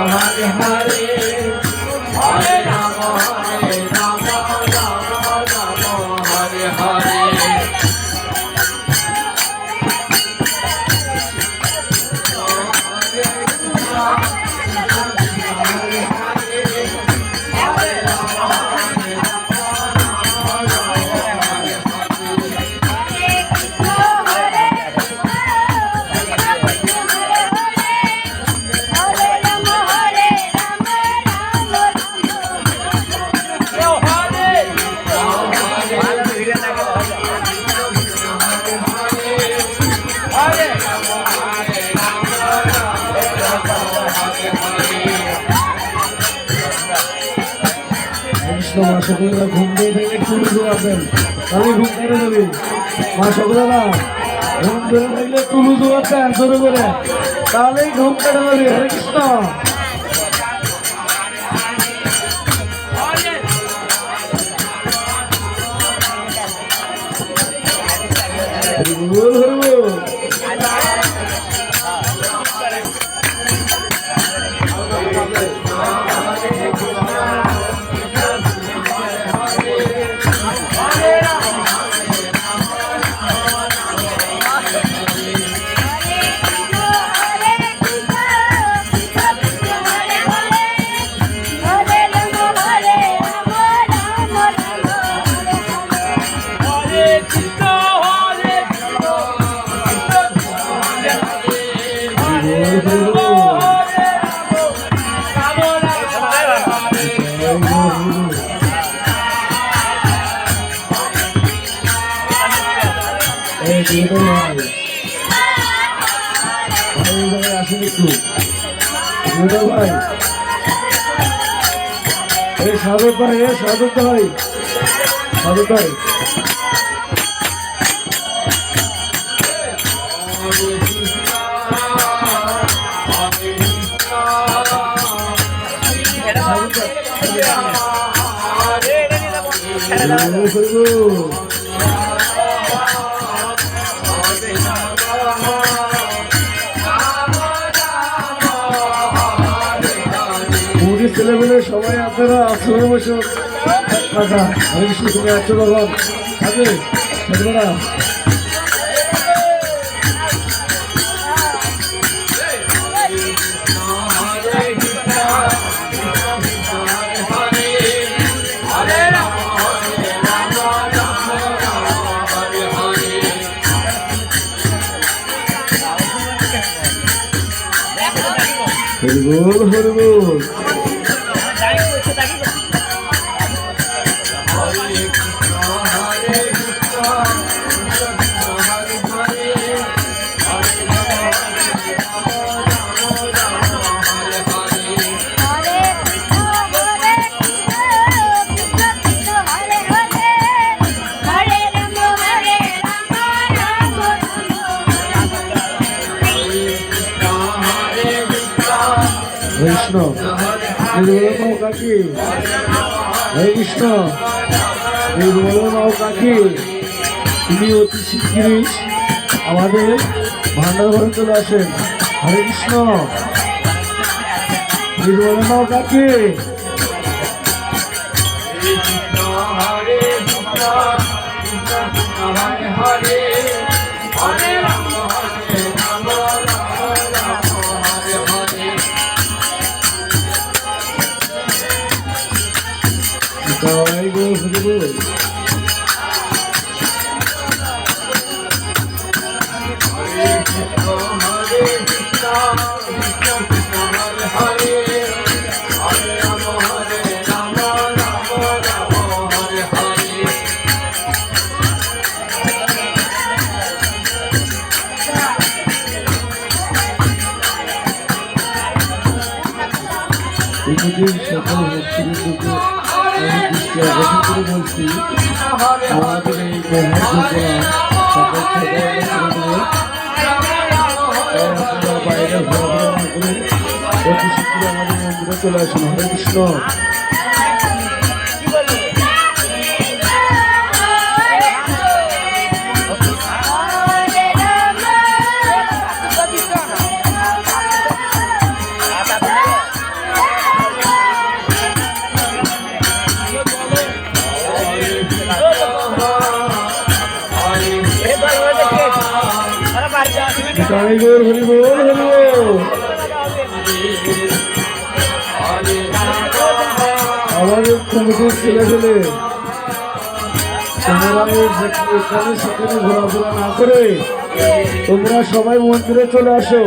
কৃষ্ণ হরে সকলেরা ঘুম থেকে একটু লুজু আছেন তাহলে ঘুম কেটে যাবে মা সকলেরা, ঘুম ধরে থাকলে একটু লুজু আছেন করে। তাহলেই ঘুম কেটে যাবে। হরে কৃষ্ণ। হরি দুটো ভাই। এই সাধক ভাই এ সাধক ভাই। সাধক ভাই। হরি সবাই আপনারা আশ্রমে বসে হরে কৃষ্ণ তুমি আছো ভগবান। আছে ছেলেমেলা হরি বল কৃষ্ণ। নির্মলের মাও কাকি। হরে কৃষ্ণ। নির্মলের মাও কাকি। তিনি অতি শিগগিরই আমাদের ভান্ডার ঘরে চলে আসেন। হরে কৃষ্ণ। নির্মলের মাও কাকি। হরে হরে। সকল ভক্তিবৃন্দকে করে বলছি আমাদের এই বাইরে ঘোরাফেরা করে অতি চলে আসুন। হরে কৃষ্ণ। আমাদের কমিটির ছেলে তোমরা এখানে সেখানে ঘোরাফেরা না করে তোমরা সবাই মন্দিরে চলে আসো।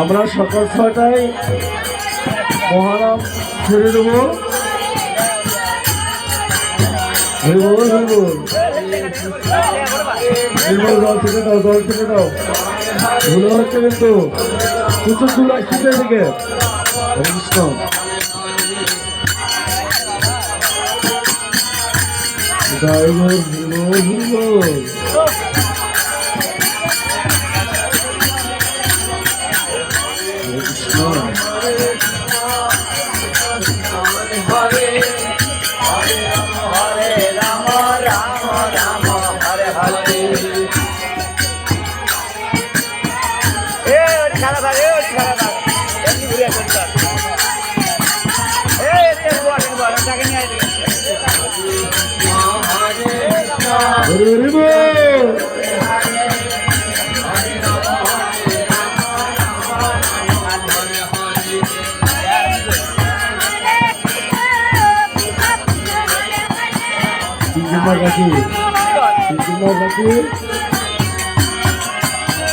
আমরা সকাল ছটায় মহারাম ছেড়ে দেবো। হরি বল নির্মল জল থেকে দাও জল থেকে দাও। ধুলো হচ্ছে কিন্তু। প্রচুর ধুলো আসছে হরে কৃষ্ণ জয় Rama Rama ধুলো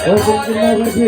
ও কুমকুমার কাকি